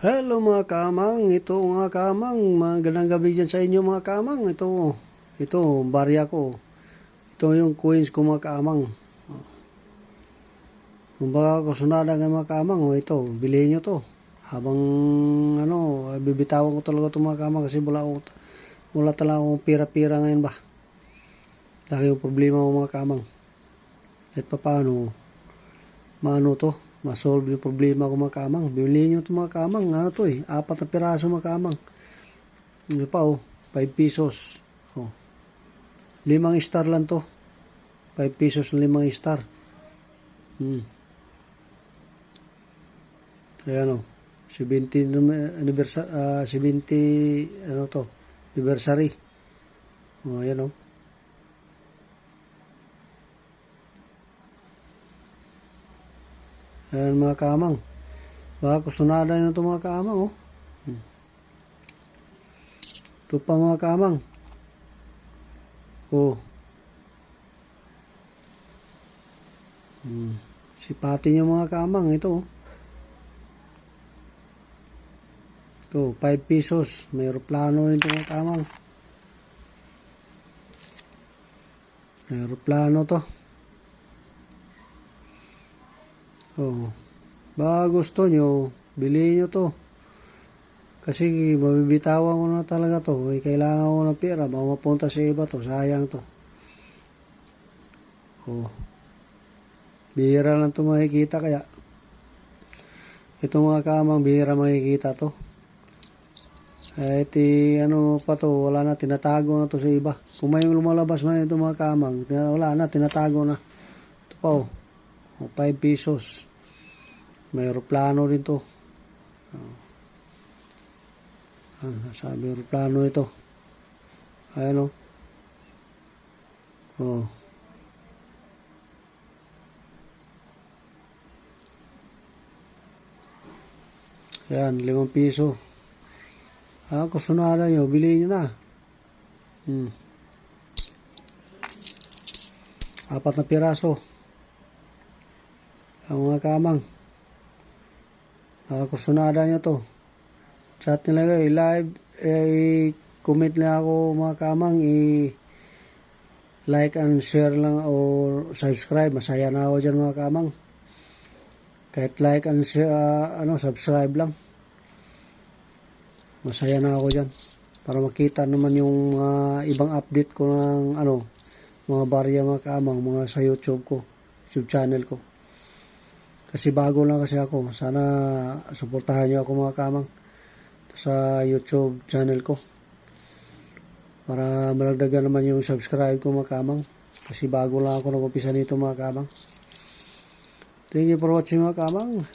Hello mga kamang, ito mga kamang, magandang gabi dyan sa inyo mga kamang. Ito, ito, barya ko. Ito yung coins ko mga kamang. Kung baka kusunada ng mga kamang, o ito, bilhin nyo to. Habang, ano, bibitawan ko talaga ito mga kamang kasi wala, ako, wala talaga akong pira-pira ngayon ba. Dahil yung problema ko mga kamang. At paano, maano to, masolve yung problema ko mga kamang. Bibili nyo ito mga kamang. Ano to eh, apat na piraso mga kamang. Ano pa oh, 5 pesos. Oh. Limang star lang to. 5 pesos na limang star. Hmm. Ayan oh. 70 anniversary, ah 70, ano to, anniversary. Oh, ayan oh. Ayan mga kamang. Baka kusunada na ito mga kamang, oh. Ito pa mga kamang. Oh. Hmm. Sipatin yung mga kamang, ito, oh. Ito, 5 pesos. May aeroplano rin ito mga kamang. Aeroplano to. Oo. Baka gusto nyo, bilhin nyo to. Kasi mabibitawan ko na talaga to. Eh, kailangan ko ng pera. Baka mapunta sa iba to. Sayang to. Oo. Bihira lang to makikita kaya. Ito mga kamang bihira makikita to. Eh, ti, ano pa to, wala na, tinatago na to sa iba. Kung may lumalabas man ito mga kamang, wala na, tinatago na. Ito pa oh. 5 pesos. May aeroplano rin to. Oh. Ah, sabi aeroplano ito. Ayan o. Oh. Ayan, limang piso. Ah, kusunada nyo, bilhin nyo na. Hmm. Apat na piraso. Ang mga kamang. Nakakusunada nyo to. Chat nila kayo, i-live, eh, comment lang ako mga kamang, i- like and share lang o subscribe. Masaya na ako dyan mga kamang. Kahit like and share, ah, ano, subscribe lang. Masaya na ako dyan. Para makita naman yung mga ibang update ko ng ano, mga barya mga kamang, mga sa YouTube ko, YouTube channel ko. Kasi bago lang kasi ako. Sana suportahan niyo ako mga kamang sa YouTube channel ko. Para malagdagan naman yung subscribe ko mga kamang. Kasi bago lang ako nag-umpisa nito mga kamang. Thank you for watching mga kamang.